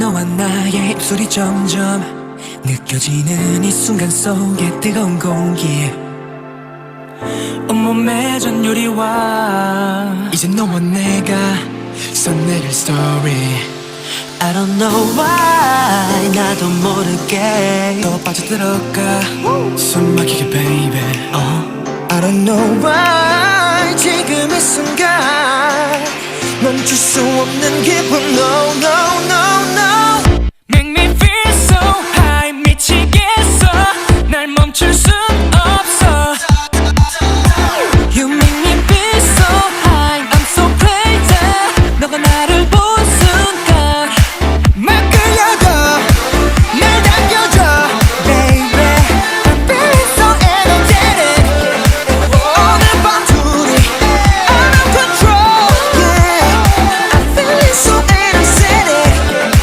너와 나의 입술이 점점 느껴지는 이 순간 속에 뜨거운 공기. 온몸에 전율이와. 이제 너와 내가 써내릴 스토리 I don't know why. 나도 모르게 더 빠져들어가. 숨 막히게 baby. 어. I don't know why. 지금 이 순간 멈출 수 없는 기분. No no.